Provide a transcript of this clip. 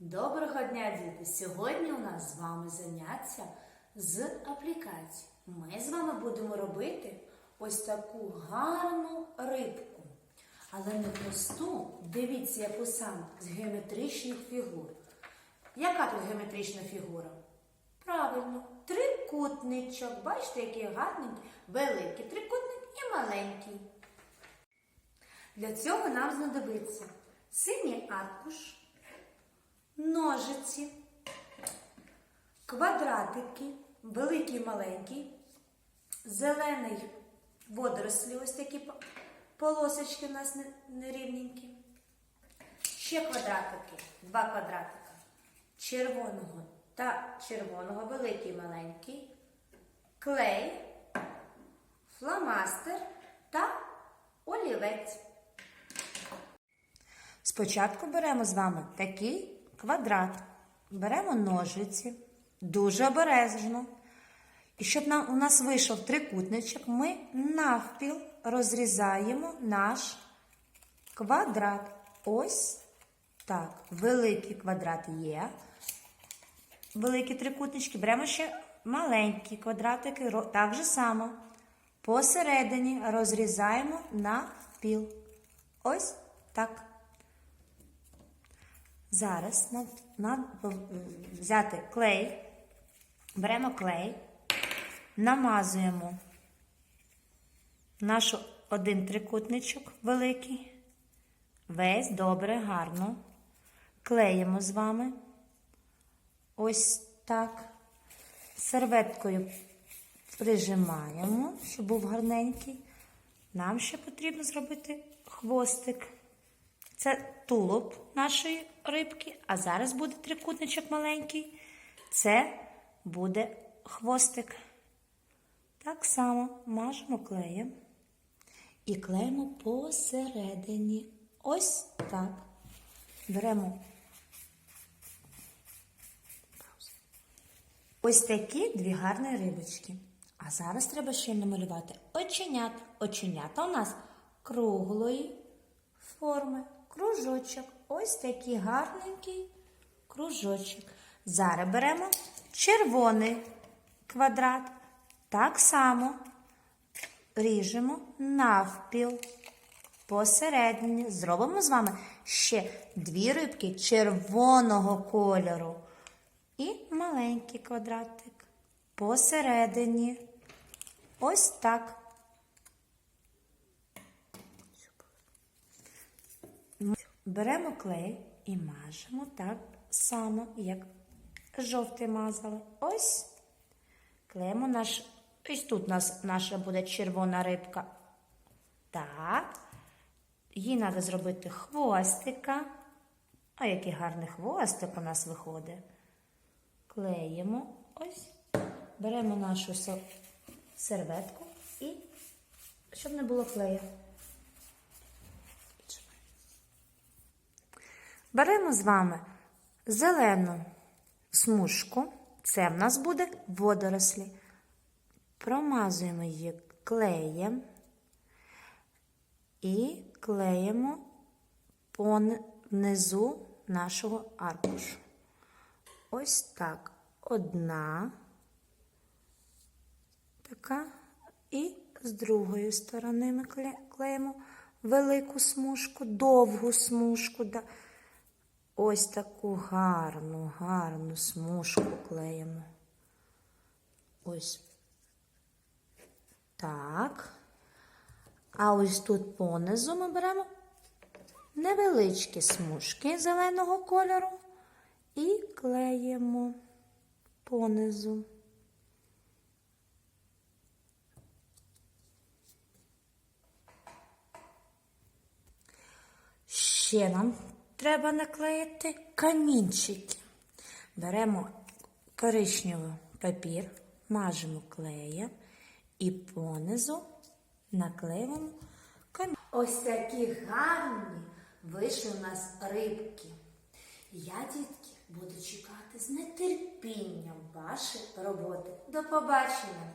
Доброго дня, діти! Сьогодні у нас з вами заняття з аплікацій. Ми з вами будемо робити ось таку гарну рибку. Але не просту, дивіться, яку саме з геометричних фігур. Яка тут геометрична фігура? Правильно, трикутничок. Бачите, який гарненький, великий трикутник і маленький. Для цього нам знадобиться синій аркуш, ножиці, квадратики, великий маленький, зелений водорослі, ось такі полосочки у нас нерівненькі. Ще квадратики, два квадратика. Червоного та червоного, великий маленький, клей, фломастер та олівець. Спочатку беремо з вами такий квадрат, беремо ножиці, дуже обережно. І щоб нам, у нас вийшов трикутничок, ми навпіл розрізаємо наш квадрат. Ось так. Великий квадрат є. Великі трикутнички. Беремо ще маленькі квадратики. Так же само. Посередині розрізаємо навпіл. Ось так. Зараз нам, нам взяти клей, беремо клей, намазуємо наш один трикутничок великий, весь добре, гарно. Клеїмо з вами. Ось так. Серветкою прижимаємо, щоб був гарненький. Нам ще потрібно зробити хвостик. Це тулуб нашої рибки, а зараз буде трикутничок маленький. Це буде хвостик. Так само мажемо клеєм і клеїмо посередині. Ось так. Беремо ось такі дві гарні рибочки. А зараз треба ще намалювати оченят. Оченята у нас круглої форми, кружочок. Ось такий гарненький кружочок. Зараз беремо червоний квадрат. Так само ріжемо навпіл. Посередині зробимо з вами ще дві рибки червоного кольору. І маленький квадратик посередині. Ось так. Беремо клей і мажемо так само, як жовтий мазали. Ось. Клеїмо наш. Ось тут у нас наша буде червона рибка. Так. Їй треба зробити хвостика. А який гарний хвостик у нас виходить. Клеїмо. Ось. Беремо нашу серветку і щоб не було клею. Беремо з вами зелену смужку, це в нас буде водорослі. Промазуємо її клеєм і клеїмо по низу нашого аркушу. Ось так. Одна така. І з другої сторони ми кле- клеїмо велику смужку, довгу смужку. Да. Ось таку гарну, гарну смужку клеїмо. Ось так. А ось тут понизу ми беремо невеличкі смужки зеленого кольору і клеїмо понизу. Ще нам треба наклеїти камінчики. Беремо коричневий папір, мажемо клеєм і понизу наклеїмо камінь. Ось такі гарні вийшли у нас рибки. Я, дітки, буду чекати з нетерпінням вашої роботи. До побачення!